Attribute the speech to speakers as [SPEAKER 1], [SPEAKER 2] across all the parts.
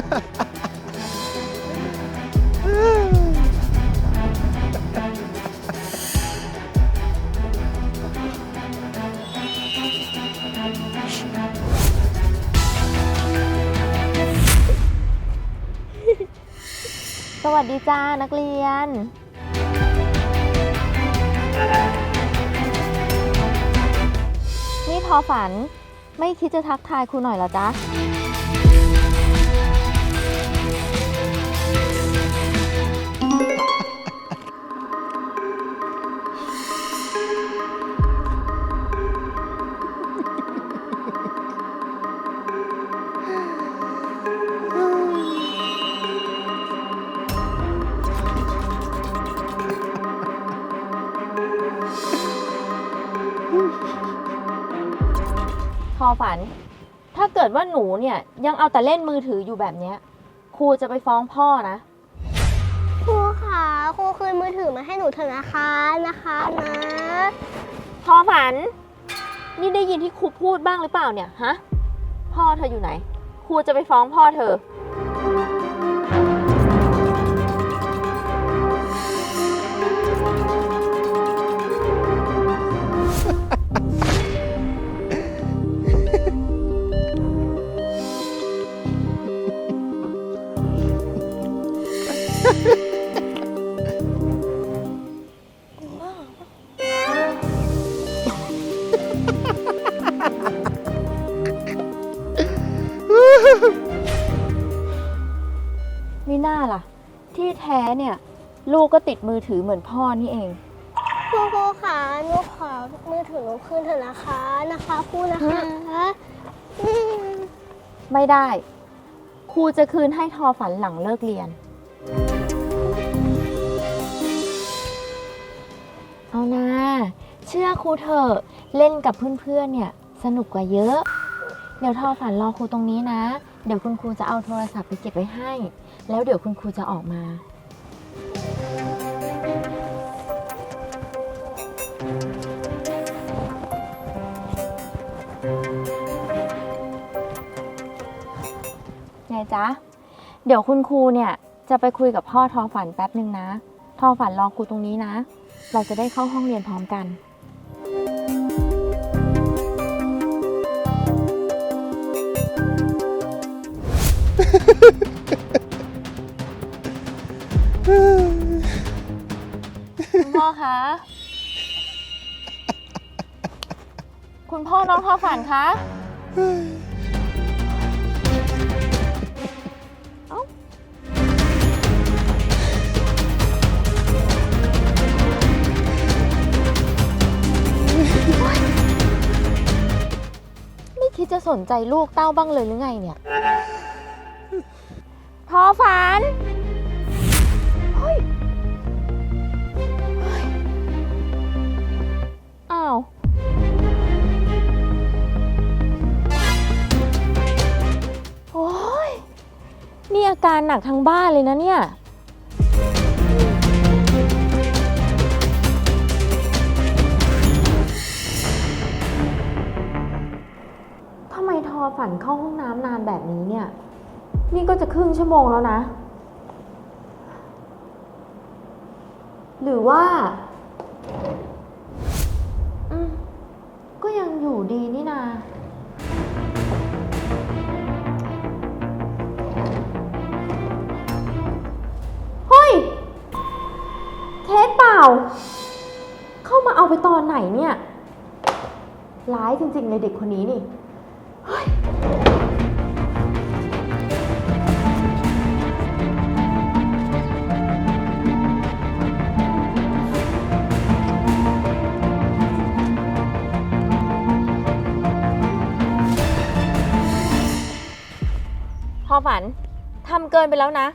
[SPEAKER 1] สวัสดีจ้านักเรียน นี่ทอฝันไม่คิดจะทักทายครูหน่อยเหรอจ๊ะ อฝัน ถ้าเกิดว่าหนูเนี่ยยังเอาแต่เล่นมือถืออยู่แบบเนี้ยครูจะไปฟ้องพ่อนะ
[SPEAKER 2] ครูค่ะครูคืนมือถือมาให้หนูเถอะนะคะนะคะนะ
[SPEAKER 1] ทอฝัน นี่ได้ยินที่ครูพูดบ้างหรือเปล่าเนี่ยฮะพ่อเธออยู่ไหน ครูจะไปฟ้องพ่อเธอ เนี่ย ลูกก็ติดมือถือเหมือนพ่อนี่เอง
[SPEAKER 2] ครูครูค่ะหนูขอมือถือหนูคืนเถอะนะคะนะคะครูนะคะอืม
[SPEAKER 1] ไม่ได้ ครูจะคืนให้ทอฝันหลังเลิกเรียน เอานะ เชื่อครูเถอะเล่นกับเพื่อนๆเนี่ยสนุกกว่าเยอะ เดี๋ยวทอฝันรอครูตรงนี้นะ เดี๋ยวคุณครูจะเอาโทรศัพท์ไปเก็บไว้ให้ แล้วเดี๋ยวคุณครูจะออกมา เดี๋ยวคุณครูเนี่ยจะไปคุยกับพ่อทอฝันแป๊บหนึ่งนะ ทอฝันรอครูตรงนี้นะ เราจะได้เข้าห้องเรียนพร้อมกัน คุณพ่อคะ คุณพ่อน้องทอฝันคะ จะสนใจลูกเต้าบ้างเลยหรือไงเนี่ยทอฝัน เฮ้ยเฮ้ยอ้าว โอ้ยนี่อาการหนักทั้งบ้านเลยนะเนี่ย อฝันเข้าห้องน้ำนานแบบนี้เนี่ย นี่ก็จะครึ่งชั่วโมงแล้วนะ หรือว่า อืม ก็ยังอยู่ดีนี่นา เฮ้ย เค้กเปล่า เข้ามาเอาไปตอนไหนเนี่ย ร้ายจริงๆเลยเด็กคนนี้นี่ พอฝันทำเกินไปแล้วนะ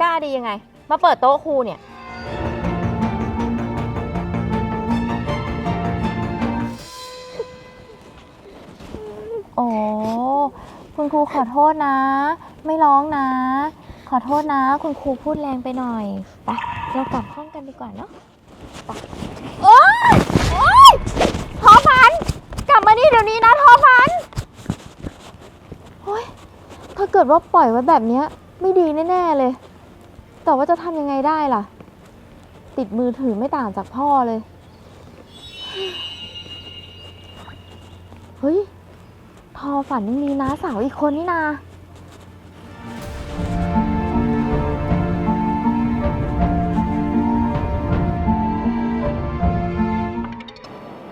[SPEAKER 1] กล้าดียังไง มาเปิดโต๊ะครูเนี่ย คุณครูขอโทษนะ ไม่ร้องนะ ขอโทษนะ คุณครูพูดแรงไปหน่อยไปเรากลับห้องกันดีกว่าเนาะไปโอ๊ยโอ๊ยทอฝัน กลับมานี่เดี๋ยวนี้นะทอฝันโอ๊ยถ้าเกิดว่าปล่อยไว้แบบเนี้ย ไม่ดีแน่ๆเลย แต่ว่าจะทำยังไงได้ล่ะ ติดมือถือไม่ต่างจากพ่อเลย เฮ้ย อฝันยังมีน้าสาวอีกคนนี่นา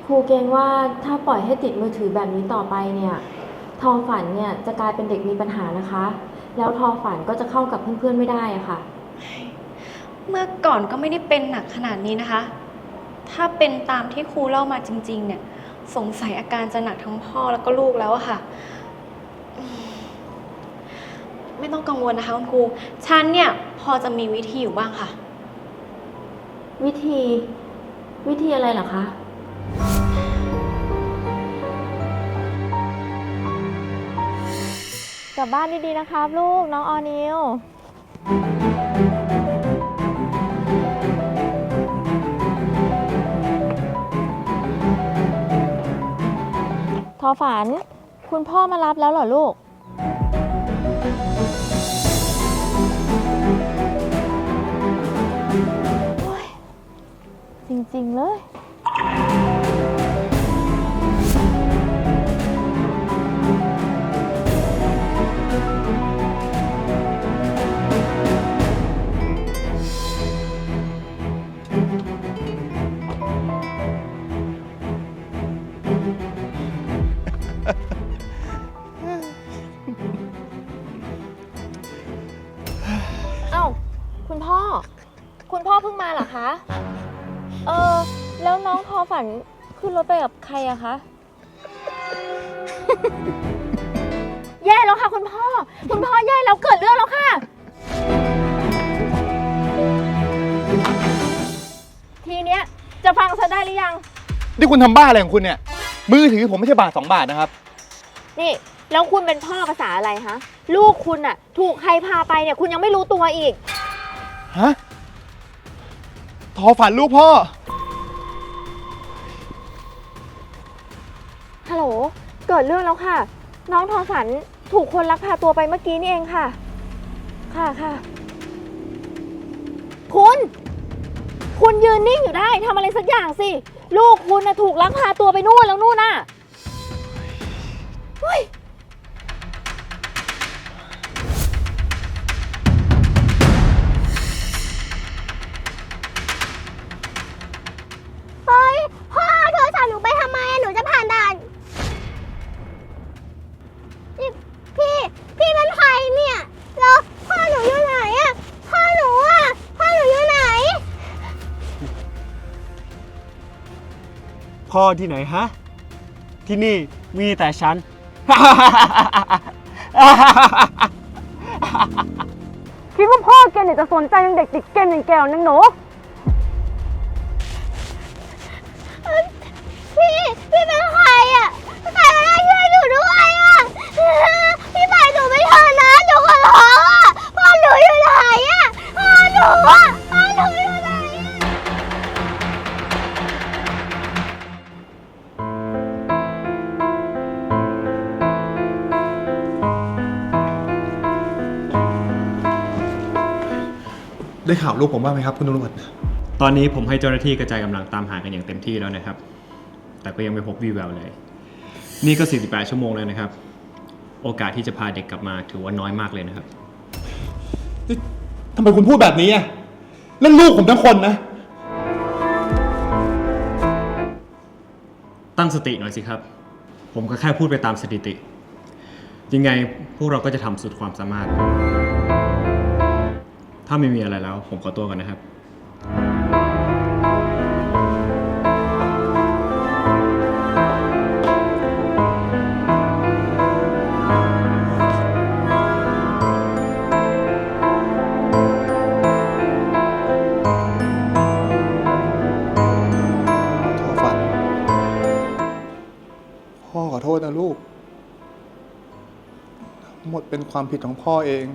[SPEAKER 1] ครูเกรงว่าถ้าปล่อยให้ติดมือถือแบบนี้ต่อไปเนี่ยทอฝันเนี่ยจะกลายเป็นเด็กมีปัญหานะคะ แล้วทอฝันก็จะเข้ากับเพื่อนๆไม่ได้อะค่ะ
[SPEAKER 3] เมื่อก่อนก็ไม่ได้เป็นหนักขนาดนี้นะคะ ถ้าเป็นตามที่ครูเล่ามาจริง ๆ เนี่ย สงสัยอาการจะหนักทั้งพ่อแล้วก็ลูกแล้วอะค่ะอืมไม่ต้องกังวลนะคะคุณครูฉันเนี่ยพอจะมีวิธีอยู่บ้างค่ะ
[SPEAKER 1] วิธี วิธีอะไรเหรอคะ กลับบ้านดีๆนะครับลูกน้องออนิว ฝัน คุณพ่อมารับแล้วเหรอลูก จริง ๆ เลย กับใครอะคะ แย่แล้วค่ะคุณพ่อ คุณพ่อแย่แล้วเกิดเรื่องแล้วค่ะ ทีเนี้ยจะฟังฉันได้หรือยัง
[SPEAKER 4] นี่คุณทำบ้าอะไรของคุณเนี่ย มือถือผมไม่ใช่บาทสองบาทนะครับ
[SPEAKER 1] นี่ แล้วคุณเป็นพ่อภาษาอะไรฮะ ลูกคุณอะถูกใครพาไปเนี่ย คุณยังไม่รู้ตัวอีก
[SPEAKER 4] ฮะ ทอฝันลูกพ่อ
[SPEAKER 1] ฮัลโหล เกิดเรื่องแล้วค่ะ น้องทอสันถูกคนลักพาตัวไปเมื่อกี้นี่เองค่ะ ค่ะค่ะ คุณ คุณยืนนิ่งอยู่ได้ทำอะไรสักอย่างสิ ลูกคุณนะถูกลักพาตัวไปนู่นแล้วนู่นน่ะเฮ้
[SPEAKER 2] ย พ่อ
[SPEAKER 5] ที่ไหนฮะ ที่นี่มีแต่ฉัน
[SPEAKER 6] คิดว่าพ่อแกเนี่ยจะสนใจยังเด็กติดเกมอย่างแกวนังหนู
[SPEAKER 2] ข่า
[SPEAKER 4] วลูกผมบ้างไหมครับ คุณตำรวจ
[SPEAKER 5] ตอนนี้ผมให้เจ้าหน้าที่กระจายกำลังตามหากันอย่างเต็มที่แล้วนะครับ แต่ก็ยังไม่พบวี่แววเลย นี่ก็ 48 ชั่วโมงแล้วนะครับ โอกาสที่จะพาเด็กกลับมาถือว่าน้อยมากเลยนะครับ
[SPEAKER 4] นี่ทำไมคุณพูดแบบนี้อะนั่นลูกผมทั้งคนนะ
[SPEAKER 5] ตั้งสติหน่อยสิครับ ผมก็แค่พูดไปตามสถิติ ยังไงพวกเราก็จะทำสุดความสามารถ ถ้าไม่มีอะไรแล้ว ผมขอตัวก่อนนะครับ
[SPEAKER 4] ทอฝัน พ่อขอโทษนะลูก หมดเป็นความผิดของพ่อเอง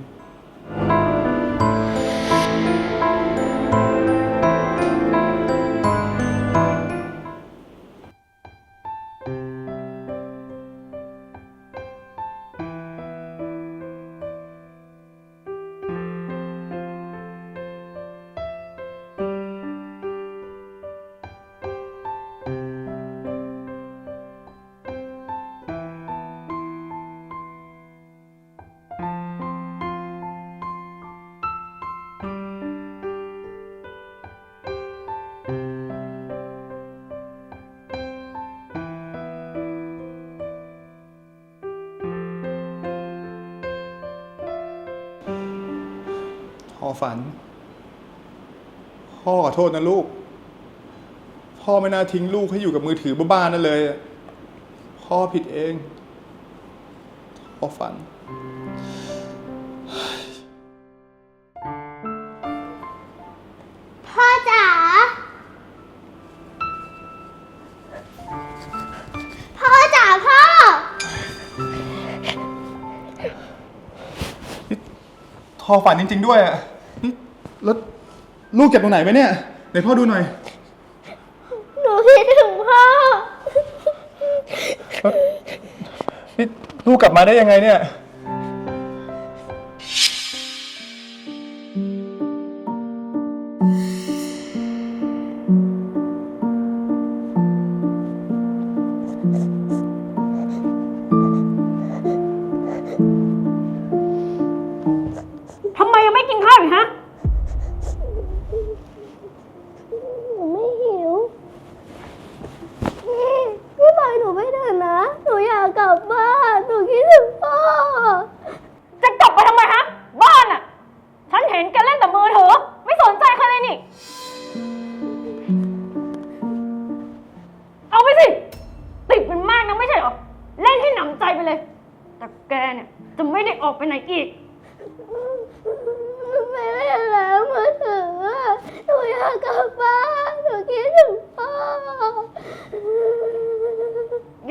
[SPEAKER 4] อฝัน พ่อขอโทษนะลูก พ่อไม่น่าทิ้งลูกให้อยู่กับมือถือบ้าๆนั่นเลย พ่อผิดเองพ่อฝัน
[SPEAKER 2] พ่อจ๋า พ่อจ๋าพ่อ
[SPEAKER 4] พ่อฝันจริง ๆ ด้วยอะนี่ แล้วลูกเจ็บตรงไหนไหมเนี่ยไหนพ่อดูหน่อย
[SPEAKER 2] หนูคิดถึงพ่อ
[SPEAKER 4] นี่ลูกกลับมาได้ยังไงเนี่ย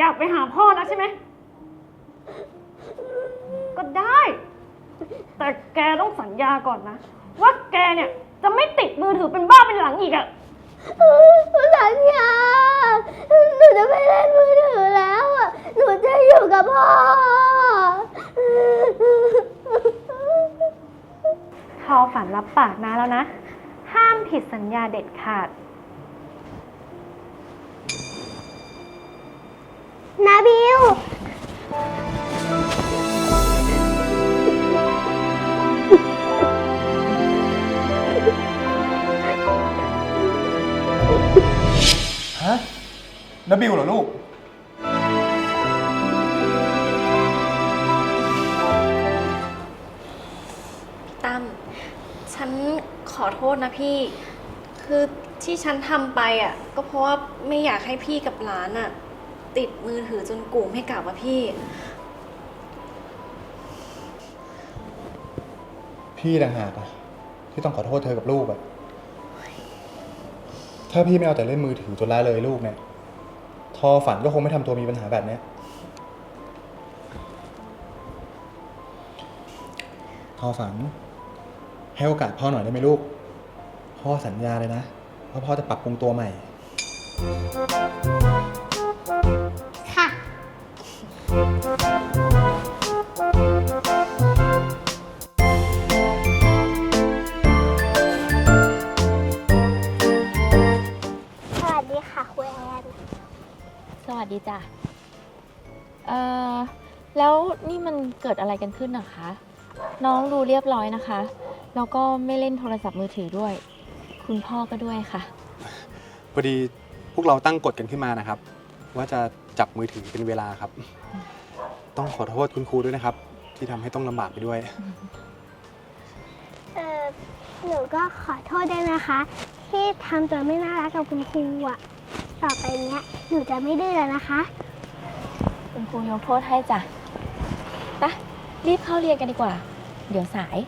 [SPEAKER 4] า
[SPEAKER 6] ก
[SPEAKER 2] ไปหาพ่อ
[SPEAKER 6] นะใช่ไห
[SPEAKER 2] ม ก็
[SPEAKER 6] ได้ แต่แกต้องสัญญาก่อนนะ ว่าแกเนี่ยจะไม่ติดมือถือเป็นบ้าเป็นหลังอีกอะ
[SPEAKER 2] หนูสัญญาหนูจะไม่เล่นมือถือแล้วอะหนูจะอยู่กับพ่อ
[SPEAKER 3] ทอฝันรับปากนะแล้วนะ ห้ามผิดสัญญาเด็ดขาด
[SPEAKER 2] นบิว
[SPEAKER 4] เหรอลูก
[SPEAKER 3] ตั้มฉันขอโทษนะพี่ คือที่ฉันทำไปอะ ก็เพราะว่าไม่อยากให้พี่กับหลานอะ ติดมือถือจนกูไม่กลับอะพี่
[SPEAKER 4] พี่ต่างหากอะที่ต้องขอโทษเธอกับลูกอะถ้าพี่ไม่เอาแต่เล่นมือถือจนละเลยลูกเนี่ย ทอฝันก็คงไม่ทำตัวมีปัญหาแบบเนี้ยทอฝัน ให้โอกาสพ่อหน่อยได้ไหมลูก พ่อสัญญาเลยนะว่าพ่อจะปรับปรุงตัวใหม่
[SPEAKER 2] ค่ะ วัสดี
[SPEAKER 1] จ้ะเอ่อแล้วนี่มันเกิดอะไรกันขึ้นนะคะ น้องดูเรียบร้อยนะคะ แล้วก็ไม่เล่นโทรศัพท์มือถือด้วย คุณพ่อก็ด้วยค่ะ
[SPEAKER 7] พอดีพวกเราตั้งกฎกันขึ้นมานะครับ ว่าจะจับมือถือเป็นเวลาครับ ต้องขอโทษคุณครูด้วยนะครับ ที่ทำให้ต้องลำบากไปด้วย
[SPEAKER 2] เออหนูก็ขอโทษด้วยนะคะ ที่ทำตัวไม่น่ารักกับคุณครูอะ ต่อไปเนี้ยหนูจะไม่ดื้อแล้วนะคะ
[SPEAKER 1] คุณครูยกโทษให้จ้ะไปะรีบเข้าเรียนกันดีกว่า เดี๋ยวสาย